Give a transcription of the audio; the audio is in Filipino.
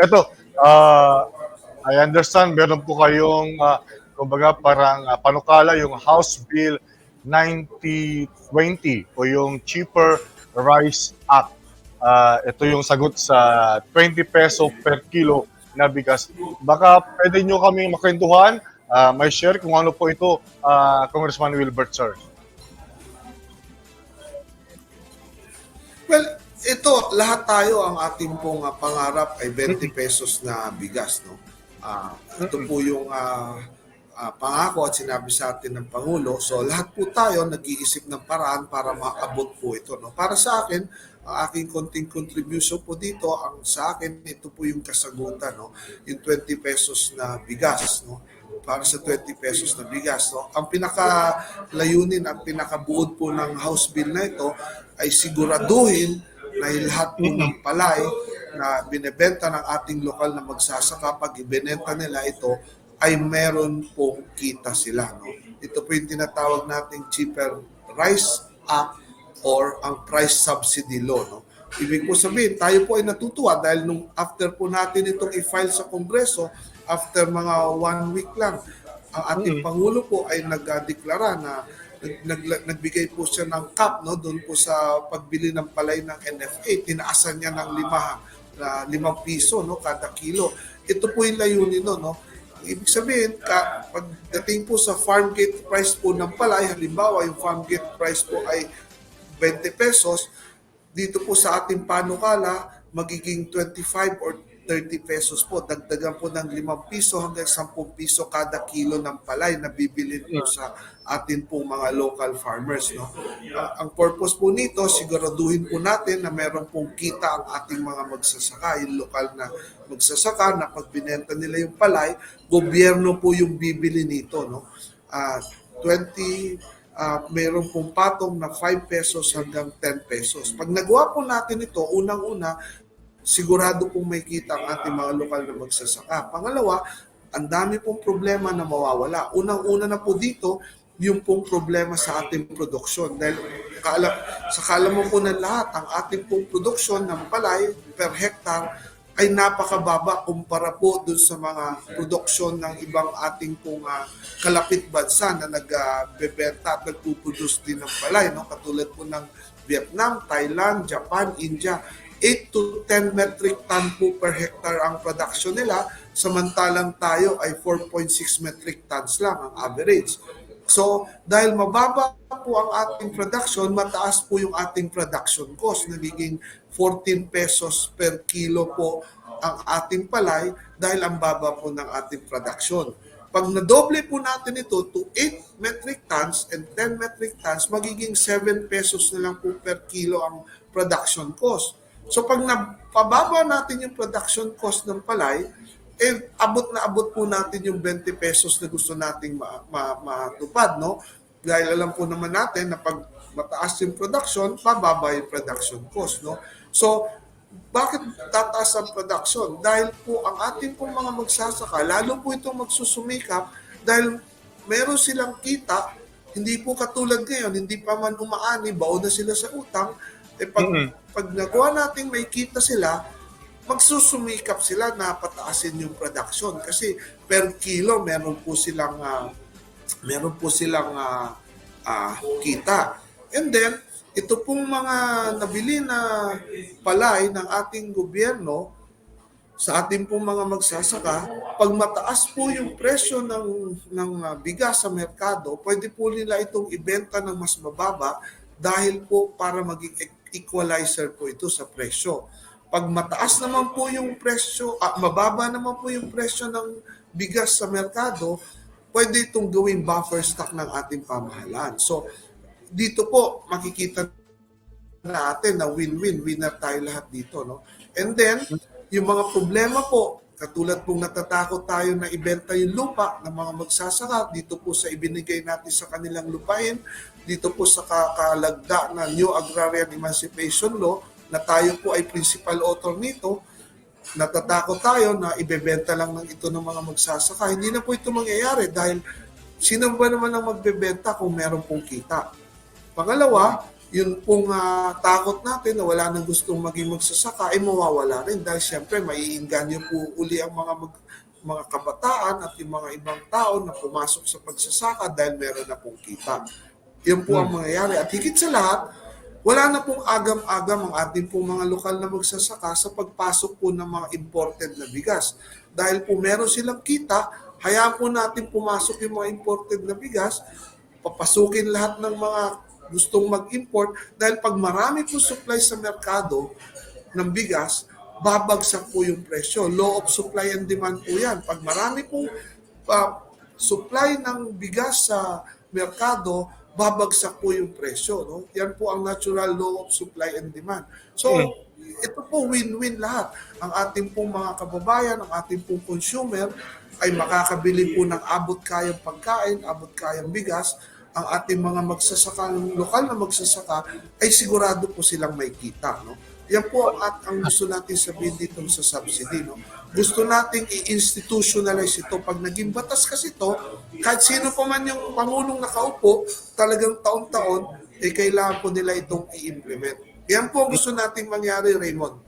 Eto, ah, I understand meron po kayong ah, kumbaga parang ah, panukala yung House Bill 9020 o yung Cheaper Rice Act. Ah, ito yung sagot sa 20 peso per kilo na bigas. Baka pwede nyo kami makwentuhan, ah, may share kung ano po ito, ah, Congressman Wilbert, sir. Well, ito, lahat tayo ang ating pong ah, pangarap ay 20 pesos na bigas. No? Ah, ito po yung ah, ah, pangako at sinabi sa atin ng Pangulo. So lahat po tayo nag-iisip ng paraan para maabot po ito. No? Para sa akin, ang aking konting contribution po dito, ang sa akin, ito po yung kasagutan. No? Yung 20 pesos na bigas. No? para sa 20 pesos na bigas. No? Ang pinaka-layunin, ang pinakabuod po ng House Bill na ito ay siguraduhin yung lahat po ng palay na binebenta ng ating lokal na magsasaka, pag ibinenta nila ito, ay meron pong kita sila. No? Ito po yung tinatawag nating Cheaper Rice Act or ang Price Subsidy Law. No? Ibig po sabihin, tayo po ay natutuwa dahil nung after po natin itong i-file sa Kongreso, after mga one week lang, ang ating Pangulo po ay nagdeklara na nag, nag, nagbigay po siya ng cap no doon po sa pagbili ng palay ng NFA tinaasan niya ng lima na limang piso no kada kilo. Ito po yung layunin no no? Ibig sabihin ka, pagdating po sa farm gate price po ng palay halimbawa yung farm gate price po ay 20 pesos dito po sa ating panukala magiging 25 or 30 pesos po. Dagdagan po ng 5 piso hanggang 10 piso kada kilo ng palay na bibili po sa atin pong mga local farmers. No? Ah, ang purpose po nito, siguraduhin po natin na meron pong kita ang ating mga magsasaka, yung lokal na magsasaka na pag binenta nila yung palay, gobyerno po yung bibili nito. No? Ah, 20 ah, mayroon pong patong na 5 pesos hanggang 10 pesos. Pag nagawa po natin ito, unang-una, sigurado pong may kita ang ating mga lokal na magsasaka. Pangalawa, ang dami pong problema na mawawala. Unang-una na po dito, yung pong problema sa ating produksyon. Dahil kaalam, sa kaalaman po ng lahat, ang ating pong produksyon ng palay per hectare ay napakababa kumpara po dun sa mga produksyon ng ibang ating pong ah, kalapit bansa na nagbebenta at nagpuproduce din ng palay. No? Katulad po ng Vietnam, Thailand, Japan, India. 8 to 10 metric ton po per hectare ang production nila, samantalang tayo ay 4.6 metric tons lang ang average. So, dahil mababa po ang ating production, mataas po yung ating production cost. Nagiging 14 pesos per kilo po ang ating palay dahil ang baba po ng ating production. Pag nadoble po natin ito to 8 metric tons and 10 metric tons, magiging 7 pesos na lang po per kilo ang production cost. So pag napababa natin yung production cost ng palay, eh abot na abot po natin yung 20 pesos na gusto nating ma- ma- matupad, no? Dahil alam po naman natin na pag mataas yung production, pababa yung production cost, no? So, bakit tataas ang production? Dahil po ang ating pong mga magsasaka, lalo po itong magsusumikap dahil meron silang kita, hindi po katulad ngayon, hindi pa man umaani, baon na sila sa utang, eh pag, pag nagawa natin may kita sila, magsusumikap sila na pataasin yung production kasi per kilo meron po silang ah, meron po silang ah, ah, kita. And then ito pong mga nabili na palay ng ating gobyerno sa ating pong mga magsasaka, pag mataas po yung presyo ng, ng bigas sa merkado, pwede po nila itong ibenta ng mas mababa dahil po para maging e- equalizer po ito sa presyo. Pag mataas naman po yung presyo, ah, mababa naman po yung presyo ng bigas sa merkado, pwede itong gawing buffer stock ng ating pamahalaan. So, dito po makikita natin na win-win, winner tayo lahat dito, no? And then, yung mga problema po, katulad pong natatakot tayo na ibenta yung lupa ng mga magsasaka dito po sa ibinigay natin sa kanilang lupain, dito po sa kakalagda na New Agrarian Emancipation Law na tayo po ay principal author nito, natatakot tayo na ibebenta lang ng ito ng mga magsasaka. Hindi na po ito mangyayari dahil sino ba naman ang magbebenta kung meron pong kita? Pangalawa, yun pong ah, takot natin na wala nang gustong maging magsasaka ay mawawala rin dahil siyempre maiinganyo po uli ang mga mag- mga kabataan at yung mga ibang tao na pumasok sa pagsasaka dahil meron na pong kita. Yan po ang mangyayari. At higit sa lahat, wala na pong agam-agam ang ating pong mga lokal na magsasaka sa pagpasok po ng mga imported na bigas. Dahil po meron silang kita, hayaan po natin pumasok yung mga imported na bigas, papasukin lahat ng mga gustong mag-import dahil pag marami po supply sa merkado ng bigas, babagsak po yung presyo. Law of supply and demand po yan. Pag marami pong ah, supply ng bigas sa merkado, babagsak po yung presyo. No? Yan po ang natural law of supply and demand. So, ito po win-win lahat. Ang ating pong mga kababayan, ang ating pong consumer ay makakabili po ng abot kayang pagkain, abot kayang bigas. Ang ating mga magsasaka, lokal na magsasaka, ay sigurado po silang may kita. No? Yan po at, ang gusto natin sabihin dito sa subsidy. No? Gusto nating i-institutionalize ito. Pag naging batas kasi ito, kahit sino pa man yung pangulong nakaupo, talagang taon-taon, eh kailangan po nila itong i-implement. Yan po gusto nating mangyari, Raymond.